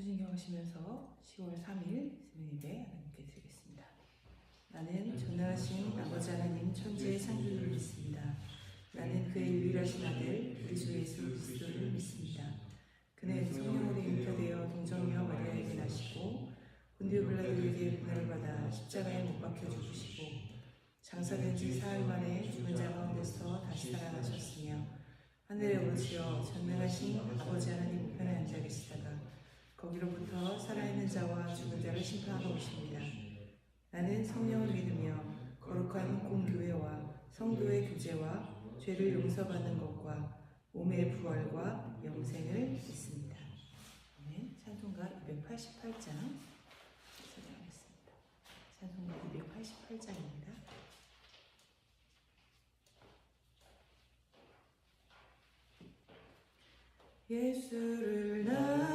수진경하시면서 10월 3일 새벽 예배 하나님께 드리겠습니다. 나는 전능하신 아버지 하나님 천지의 창조주를 믿습니다. 나는 그의 유일하신 아들 우리 주 예수 그리스도를 믿습니다. 그는 성령으로 잉태되어 동정녀 마리아에게 나시고 본디오 빌라도에게 고난을 받아 십자가에 못 박혀 죽으시고 장사된 지 사흘 만에 죽은 자 가운데서 다시 살아나셨으며 하늘에 오르시어 전능하신 아버지 하나님 우편에 앉아 계시다가 거기로부터 살아있는 자와 죽은 자를 심판하러 오십니다. 나는 성령을 믿으며 거룩한 공교회와 성도의 교제와 죄를 용서받는 것과 몸의 부활과 영생을 믿습니다. 아멘. 찬송가 288장 찾아가겠습니다. 찬송가 288장입니다. 예수를 나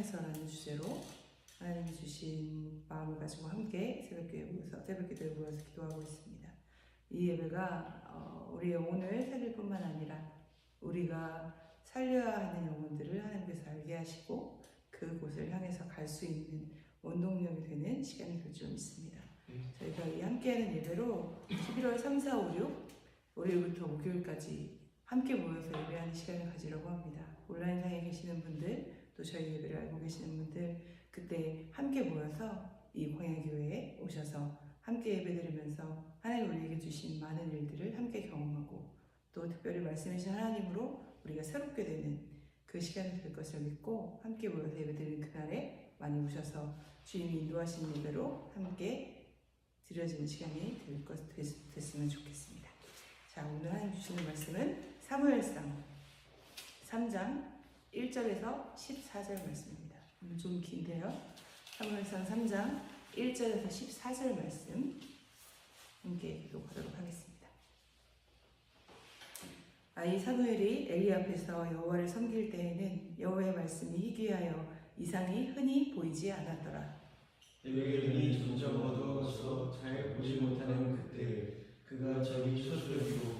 평양에서라는 주제로 하나님이 주신 마음을 가지고 함께 새벽교회 모여서 새벽 기도에 모여서 기도하고 있습니다. 이 예배가 어, 우리의 영혼을 살릴 뿐만 아니라 우리가 살려야 하는 영혼들을 하나님께서 알게 하시고 그곳을 향해서 갈 수 있는 원동력이 되는 시간이 될 줄 믿습니다. 저희가 이 함께하는 예배로 11월 3, 4, 5, 6 월요일부터 목요일까지 함께 모여서 예배하는 시간을 가지려고 합니다. 온라인상에 계시는 분들 또 저희 예배를 알고 계시는 분들 그때 함께 모여서 이 광야교회에 오셔서 함께 예배드리면서 하나님 우리에게 주신 많은 일들을 함께 경험하고 또 특별히 말씀해 주신 하나님으로 우리가 새롭게 되는 그 시간이 될 것을 믿고 함께 모여서 예배드리는 그날에 많이 오셔서 주님이 인도하신 예배로 함께 드려지는 시간이 될 것, 됐, 됐으면 좋겠습니다. 자, 오늘 하나님 주시는 말씀은 사무엘상 3장 1절에서 14절 말씀입니다. 오늘 좀 긴데요. 사무엘상 3장 1절에서 14절 말씀 함께 기록하도록 하겠습니다. 아이 사무엘이 엘리 앞에서 여호와를 섬길 때에는 여호와의 말씀이 희귀하여 이상이 흔히 보이지 않았더라. 눈이 점점 어두워서 잘 보지 못하는 그때 그가 저기 서술이고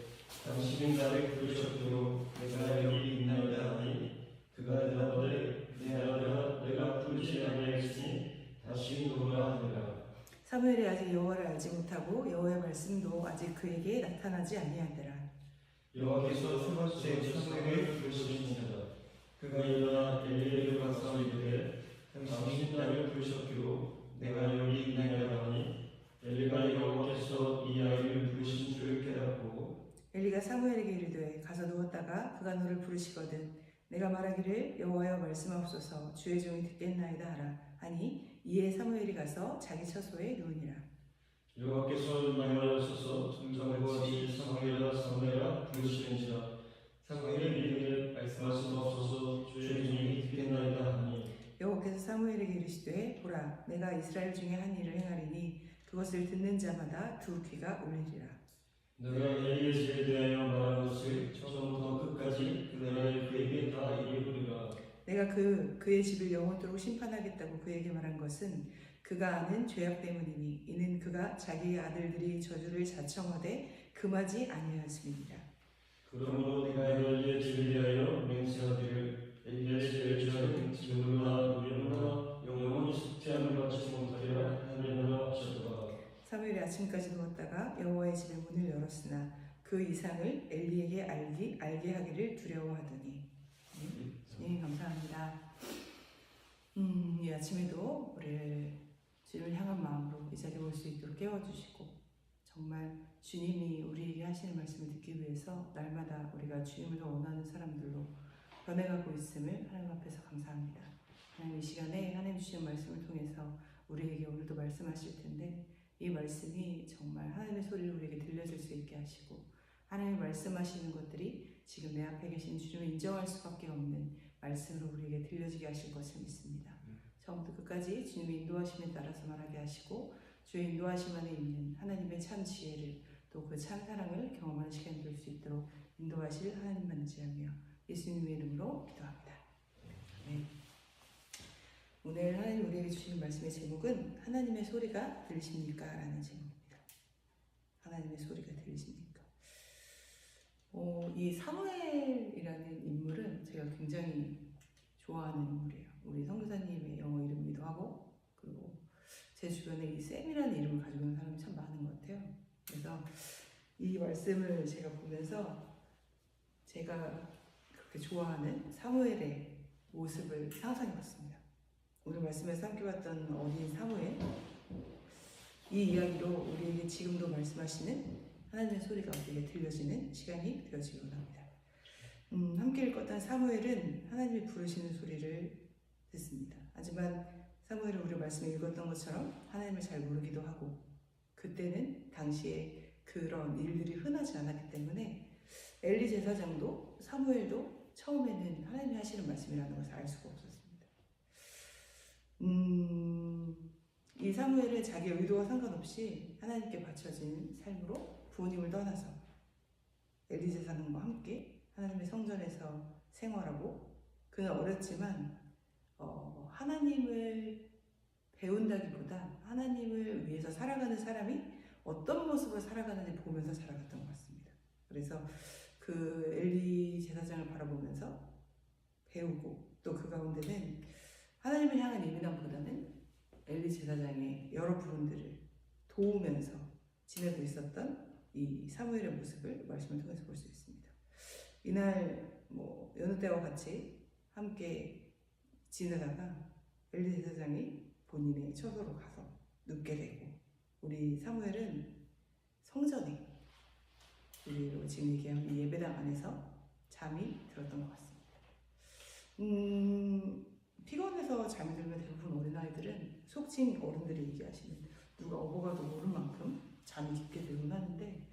당신이 나를 부르셨기로 내가 여기 있나이다 하니 그가 대답하되 내 아들아 내가 부르지 아니하였으니 다시 누우라 하니라. 사무엘이 아직 여호와를 알지 못하고 여호와의 말씀도 아직 그에게 나타나지 아니하더라. 여호와께서 세 번째 사무엘을 부르시니라 그가 일어나 엘리에게로 가서 이르되 당신이 나를 부르셨기로 내가 여기 있나이다 하니 엘리가 여호와께서 이 아이를 부르신 줄을 깨닫고 엘리가 사무엘에게 이르되 가서 누웠다가 그가 너를 부르시거든 내가 말하기를 여호와여 말씀하옵소서 주의 종이 듣겠나이다 하라. 하니 이에 사무엘이 가서 자기 처소에 누우니라. 여호와께서 말하셔서. 점점같이 사무엘아 사무엘아 부르시는지라. 사무엘이 이르되 말씀하옵소서. 주의 종이 듣겠나이다 하니. 여호와께서 사무엘에게 이르시되 보라 내가 이스라엘 중에 한 일을 행하리니 그것을 듣는 자마다 두 귀가 울리리라 내가 엘리의 집에 대하여 말한 것을 처음부터 끝까지 그날에 그에게 다 이르리라. 내가 그 그의 집을 영원토록 심판하겠다고 그에게 말한 것은 그가 아는 죄악 때문이니 이는 그가 자기의 아들들이 저주를 자청하되 금하지 아니하였음이니라 그러므로 내가 엘리의 집에 대하여 맹세하기를 엘리의 집에 저는 지금으로나 우리로나 영원히 숙제함을 받지 못하리라 하느니라 하셨다. 사무엘이 아침까지 누웠다가 여호와의 집의 문을 열었으나 그 이상을 엘리에게 알기 알게 하기를 두려워하더니 네, 감사합니다. 음, 이 아침에도 우리를 주님을 향한 마음으로 이 자리에 올 수 있도록 깨워주시고 정말 주님이 우리에게 하시는 말씀을 듣기 위해서 날마다 우리가 주님을 더 원하는 사람들로 변해가고 있음을 하나님 앞에서 감사합니다. 하나님 이 시간에 하나님 주시는 말씀을 통해서 우리에게 오늘도 말씀하실 텐데 이 말씀이 정말 하나님의 소리를 우리에게 들려줄 수 있게 하시고 하나님이 말씀하시는 것들이 지금 내 앞에 계신 주님을 인정할 수밖에 없는 말씀으로 우리에게 들려지게 하실 것을 믿습니다. 처음부터 끝까지 주님의 인도하심에 따라서 말하게 하시고 주의 인도하심 안에 있는 하나님의 참 지혜를 또 그 참 사랑을 경험하는 시간이 될 수 있도록 인도하실 하나님만 의지하며 예수님의 이름으로 기도합니다. 네. 오늘 하나님 우리에게 주신 말씀의 제목은 하나님의 소리가 들리십니까? 라는 제목입니다. 하나님의 소리가 들리십니까? 어, 이 사무엘이라는 인물은 제가 굉장히 좋아하는 인물이에요. 우리 선교사님의 영어 이름이기도 하고 그리고 제 주변에 이 쌤이라는 이름을 가지고 있는 사람이 참 많은 것 같아요. 그래서 이 말씀을 제가 보면서 제가 그렇게 좋아하는 사무엘의 모습을 상상해봤습니다. 오늘 말씀에서 함께 봤던 어린 사무엘 이 이야기로 우리에게 지금도 말씀하시는 하나님의 소리가 우리에게 들려지는 시간이 되어지기 원합니다. 음, 함께 읽었던 사무엘은 하나님이 부르시는 소리를 듣습니다. 하지만 사무엘은 우리 말씀에 읽었던 것처럼 하나님을 잘 모르기도 하고 그때는 당시에 그런 일들이 흔하지 않았기 때문에 엘리 제사장도 사무엘도 처음에는 하나님이 하시는 말씀이라는 것을 알 수가 없었습니다. 음, 이 사무엘은 자기 의도와 상관없이 하나님께 바쳐진 삶으로 부모님을 떠나서 엘리 제사장과 함께 하나님의 성전에서 생활하고 그는 어렸지만 어, 하나님을 배운다기보다 하나님을 위해서 살아가는 사람이 어떤 모습을 살아가는지 보면서 살아갔던 것 같습니다. 그래서 그 엘리 제사장을 바라보면서 배우고 또 그 가운데는 하나님을 향한 예민함보다는 엘리 제사장의 여러 부분들을 도우면서 지내고 있었던 이 사무엘의 모습을 말씀을 통해서 볼 수 있습니다. 이날 뭐 여느 때와 같이 함께 지내다가 엘리 제사장이 본인의 처소로 가서 눕게 되고 우리 사무엘은 성전에 우리로 지금 얘기한 이 예배당 안에서 잠이 들었던 것 같습니다. 음, 피곤해서 잠이 들면 대부분 어린 아이들은 속칭 어른들이 얘기하시는 누가 어버가도 모를 만큼 잠이 깊게 들곤 하는데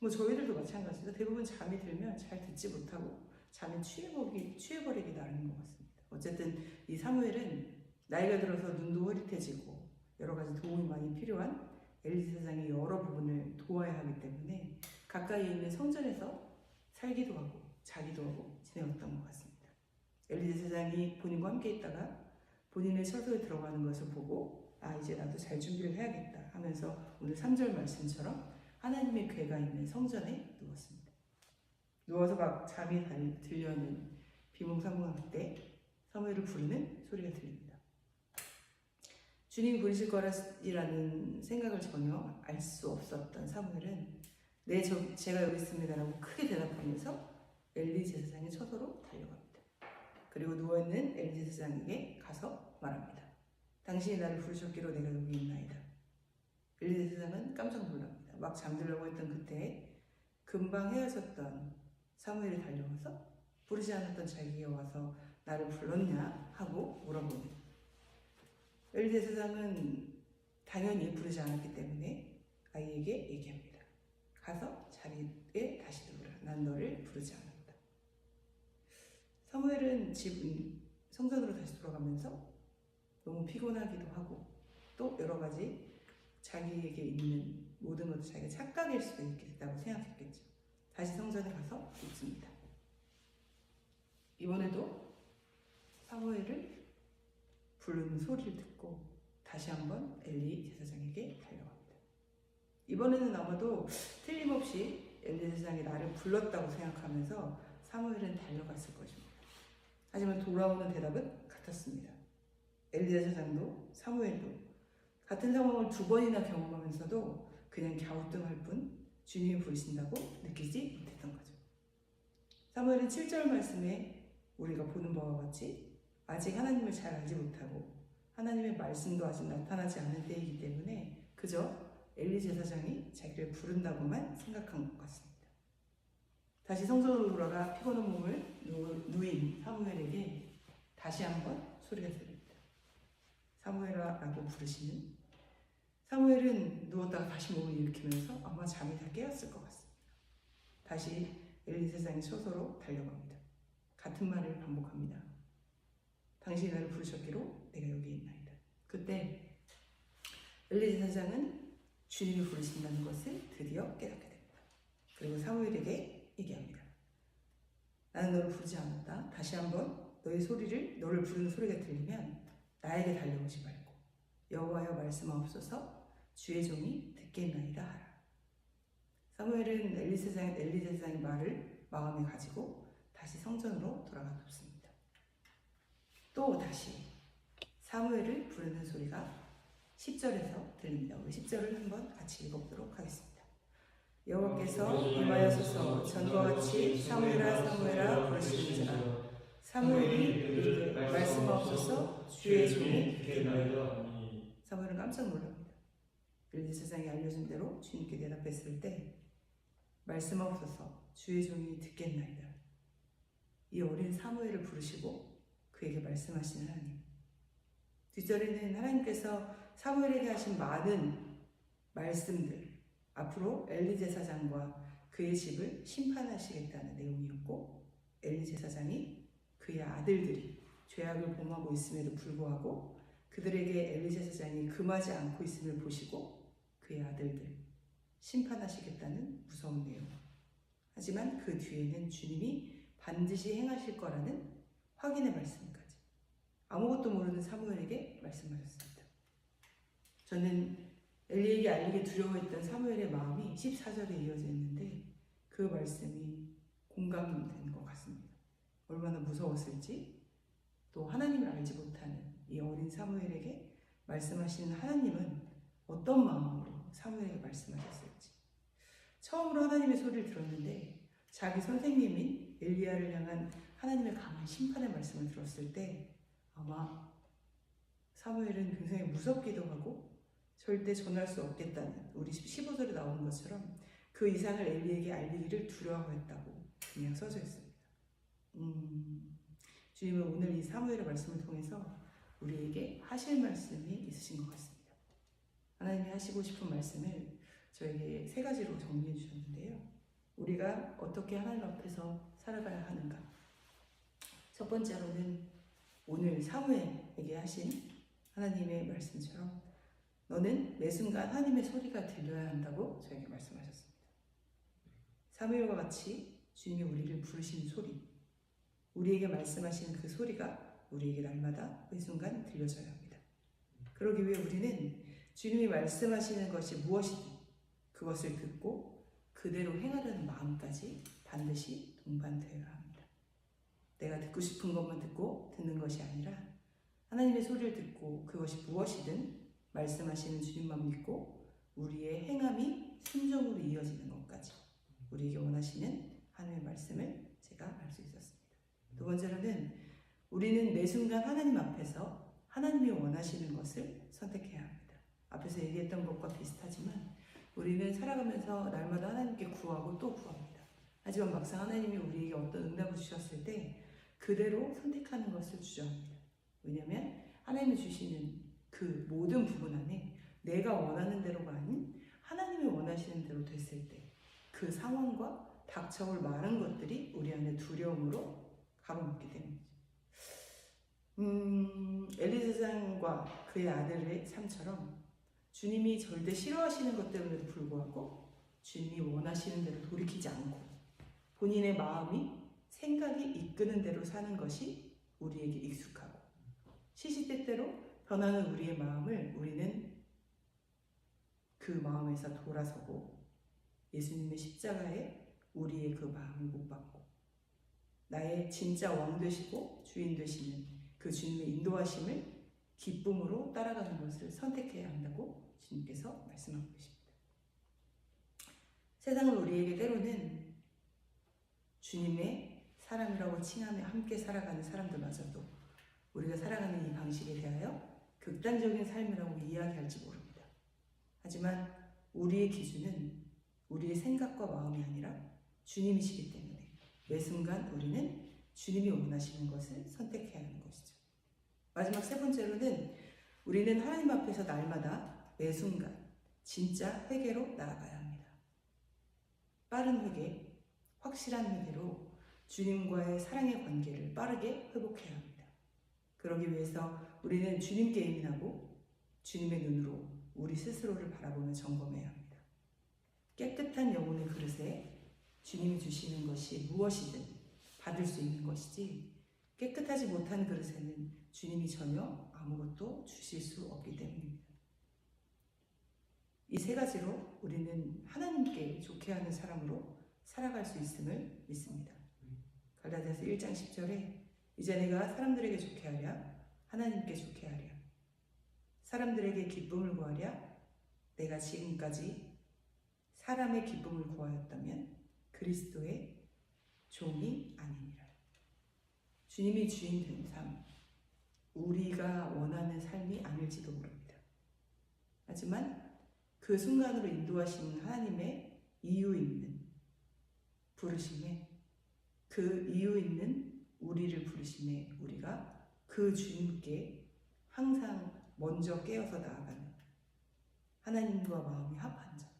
뭐 저희들도 마찬가지로 대부분 잠이 들면 잘 듣지 못하고 잠에 취해버리기, 취해버리기 나름인 것 같습니다. 어쨌든 이 사무엘은 나이가 들어서 눈도 흐릿해지고 여러 가지 도움이 많이 필요한 엘리 세상의 여러 부분을 도와야 하기 때문에 가까이 있는 성전에서 살기도 하고 자기도 하고 지내었던 것 같습니다. 엘리 세상이 본인과 함께 있다가 본인의 처소에 들어가는 것을 보고 아 이제 나도 잘 준비를 해야겠다 하면서 오늘 3절 말씀처럼 하나님의 궤가 있는 성전에 누웠습니다. 누워서 막 잠이 달- 들려는 비몽사몽할 때 사무엘을 부르는 소리가 들립니다. 주님이 부르실 거라는 생각을 전혀 알 수 없었던 사무엘은 네, 저, 제가 여기 있습니다라고 크게 대답하면서 엘리 제사장의 처소로 달려갑니다. 그리고 누워있는 엘리 제사장에게 가서 말합니다. 당신이 나를 부르셨기로 내가 여기 있나이다. 엘리 제사장은 깜짝 놀랍니다. 막 잠들려고 했던 그때 금방 헤어졌던 사무엘이 달려와서 부르지 않았던 자기가 와서 나를 불렀냐 하고 물어보니 엘리 제사장은 당연히 부르지 않았기 때문에 아이에게 얘기합니다. 가서 자리에 다시 누우라. 난 너를 부르지 않았다. 사무엘은 집 음, 성전으로 다시 돌아가면서 너무 피곤하기도 하고 또 여러 가지 자기에게 있는 모든 것도 자기가 착각일 수도 있겠다고 생각했겠죠. 다시 성전에 가서 묻습니다. 이번에도 사무엘을 부르는 소리를 듣고 다시 한번 엘리 제사장에게 달려갑니다. 이번에는 아마도 틀림없이 엘리 제사장이 나를 불렀다고 생각하면서 사무엘은 달려갔을 것입니다. 하지만 돌아오는 대답은 같았습니다. 엘리 제사장도 사무엘도 같은 상황을 두 번이나 경험하면서도 그냥 갸우뚱할 뿐 주님이 부르신다고 느끼지 못했던 거죠. 사무엘은 7절 말씀에 우리가 보는 바와 같이 아직 하나님을 잘 알지 못하고 하나님의 말씀도 아직 나타나지 않은 때이기 때문에 그저 엘리 제사장이 자기를 부른다고만 생각한 것 같습니다. 다시 성전으로 돌아가 피곤한 몸을 누- 누인 사무엘에게 다시 한번 소리가 들립니다. 사무엘아라고 부르시는 사무엘은 누웠다가 다시 몸을 일으키면서 아마 잠이 다 깨었을 것 같습니다. 다시 엘리 세상의 처소로 달려갑니다. 같은 말을 반복합니다. 당신이 나를 부르셨기로 내가 여기 있나이다. 그때 엘리 제사장은 주님이 부르신다는 것을 드디어 깨닫게 됩니다. 그리고 사무엘에게 얘기합니다. 나는 너를 부르지 않았다. 다시 한번 너의 소리를 너를 부르는 소리가 들리면 나에게 달려오지 말고 여호와여 말씀하옵소서 주의 종이 듣겠나이다 하라. 사무엘은 엘리 세상 엘리 제사장의 말을 마음에 가지고 다시 성전으로 돌아가 눕습니다. 또 다시 사무엘을 부르는 소리가 10절에서 들립니다. 우리 10절을 한번 같이 읽어보도록 하겠습니다. 여호와께서 임하여소서 전과 같이 사무엘아 사무엘아 부르시는지라 사무엘이 이르되 말씀하옵소서 주의 종이 듣겠나이다. 사무엘은 깜짝 놀랍니다. 엘리 세상이 알려준 대로 주님께 대답했을 때 말씀하옵소서 주의 종이 듣겠나이다. 이 어린 사무엘을 부르시고 그에게 말씀하시는 하나님. 뒷절에는 하나님께서 사무엘에게 하신 많은 말씀들 앞으로 엘리 제사장과 그의 집을 심판하시겠다는 내용이었고 엘리 제사장이 그의 아들들이 죄악을 범하고 있음에도 불구하고 그들에게 엘리 제사장이 금하지 않고 있음을 보시고 그의 아들들 심판하시겠다는 무서운 내용. 하지만 그 뒤에는 주님이 반드시 행하실 거라는 확인의 말씀까지 아무것도 모르는 사무엘에게 말씀하셨습니다. 저는 엘리에게 알리게 두려워했던 사무엘의 마음이 14절에 이어져 있는데 그 말씀이 공감되는 것 같습니다. 얼마나 무서웠을지 또 하나님을 알지 못하는 이 어린 사무엘에게 말씀하시는 하나님은 어떤 마음으로 사무엘에게 말씀하셨을지 처음으로 하나님의 소리를 들었는데 자기 선생님인 엘리야를 향한 하나님의 강한 심판의 말씀을 들었을 때 아마 사무엘은 굉장히 무섭기도 하고 절대 전할 수 없겠다는 우리 15절에 나오는 것처럼 그 이상을 엘리에게 알리기를 두려워했다고 그냥 써져 있습니다. 음, 주님은 오늘 이 사무엘의 말씀을 통해서 우리에게 하실 말씀이 있으신 것 같습니다. 하나님이 하시고 싶은 말씀을 저에게 세 가지로 정리해 주셨는데요. 우리가 어떻게 하나님 앞에서 살아가야 하는가? 첫 번째로는 오늘 사무엘에게 하신 하나님의 말씀처럼 너는 매 순간 하나님의 소리가 들려야 한다고 저에게 말씀하셨습니다. 사무엘과 같이 주님이 우리를 부르시는 소리, 우리에게 말씀하시는 그 소리가 우리에게 날마다 매 순간 들려져야 합니다. 그러기 위해 우리는 주님이 말씀하시는 것이 무엇이든 그것을 듣고 그대로 행하려는 마음까지 반드시 동반되어야 합니다. 내가 듣고 싶은 것만 듣고 듣는 것이 아니라 하나님의 소리를 듣고 그것이 무엇이든 말씀하시는 주님만 믿고 우리의 행함이 순종으로 이어지는 것까지 우리에게 원하시는 하나님의 말씀을 제가 알 수 있었습니다. 두 번째로는 우리는 매 순간 하나님 앞에서 하나님이 원하시는 것을 선택해야 합니다. 앞에서 얘기했던 것과 비슷하지만 우리는 살아가면서 날마다 하나님께 구하고 또 구합니다. 하지만 막상 하나님이 우리에게 어떤 응답을 주셨을 때 그대로 선택하는 것을 주저합니다. 왜냐하면 하나님이 주시는 그 모든 부분 안에 내가 원하는 대로가 아닌 하나님이 원하시는 대로 됐을 때 그 상황과 닥쳐올 많은 것들이 우리 안에 두려움으로 가로막게 됩니다. 음, 엘리세상과 그의 아들의 삶처럼 주님이 절대 싫어하시는 것 때문에도 불구하고 주님이 원하시는 대로 돌이키지 않고 본인의 마음이 생각이 이끄는 대로 사는 것이 우리에게 익숙하고 시시때때로 변하는 우리의 마음을 우리는 그 마음에서 돌아서고 예수님의 십자가에 우리의 그 마음을 못 받고 나의 진짜 왕 되시고 주인 되시는 그 주님의 인도하심을 기쁨으로 따라가는 것을 선택해야 한다고 주님께서 말씀하고 계십니다. 세상은 우리에게 때로는 주님의 사람이라고 칭하며 함께 살아가는 사람들마저도 우리가 살아가는 이 방식에 대하여 극단적인 삶이라고 이야기할지 모릅니다. 하지만 우리의 기준은 우리의 생각과 마음이 아니라 주님이시기 때문에 매 순간 우리는 주님이 원하시는 것을 선택해야 하는 것이죠. 마지막 세 번째로는 우리는 하나님 앞에서 날마다 매 순간 진짜 회개로 나아가야 합니다. 빠른 회개, 확실한 회개로 주님과의 사랑의 관계를 빠르게 회복해야 합니다. 그러기 위해서 우리는 주님께 예민하고 주님의 눈으로 우리 스스로를 바라보며 점검해야 합니다. 깨끗한 영혼의 그릇에 주님이 주시는 것이 무엇이든 받을 수 있는 것이지 깨끗하지 못한 그릇에는 주님이 전혀 아무것도 주실 수 없기 때문입니다. 이 세 가지로 우리는 하나님께 좋게 하는 사람으로 살아갈 수 있음을 믿습니다. 갈라디아서 1장 10절에 이제 내가 사람들에게 좋게 하랴 하나님께 좋게 하랴 사람들에게 기쁨을 구하랴 내가 지금까지 사람의 기쁨을 구하였다면 그리스도의 종이 아니니라. 주님이 주인 된 삶, 우리가 원하는 삶이 아닐지도 모릅니다. 하지만 그 순간으로 인도하시는 하나님의 이유 있는 부르심에 그 이유 있는 우리를 부르심에 우리가 그 주님께 항상 먼저 깨어서 나아가는 하나님과 마음이 합한 자.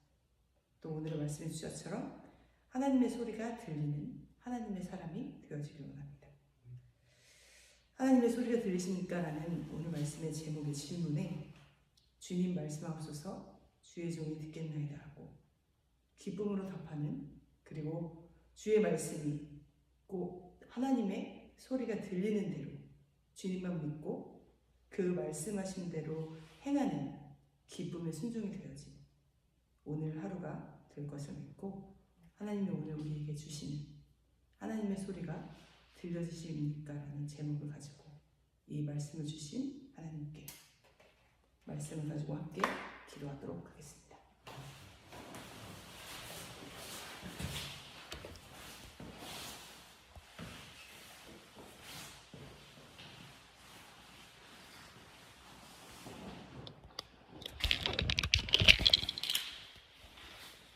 또 오늘의 말씀해 주셨처럼 하나님의 소리가 들리는 하나님의 사람이 되어지길 원합니다. 하나님의 소리가 들리십니까? 라는 오늘 말씀의 제목의 질문에 주님 말씀하소서 주의 종이 듣겠나이다 하고 기쁨으로 답하는 그리고 주의 말씀이 꼭 하나님의 소리가 들리는 대로 주님만 믿고 그 말씀하신 대로 행하는 기쁨의 순종이 되어진 오늘 하루가 될 것을 믿고 하나님이 오늘 우리에게 주시는 하나님의 소리가 들려지십니까 라는 제목을 가지고 이 말씀을 주신 하나님께 말씀을 가지고 함께 기도하도록 하겠습니다.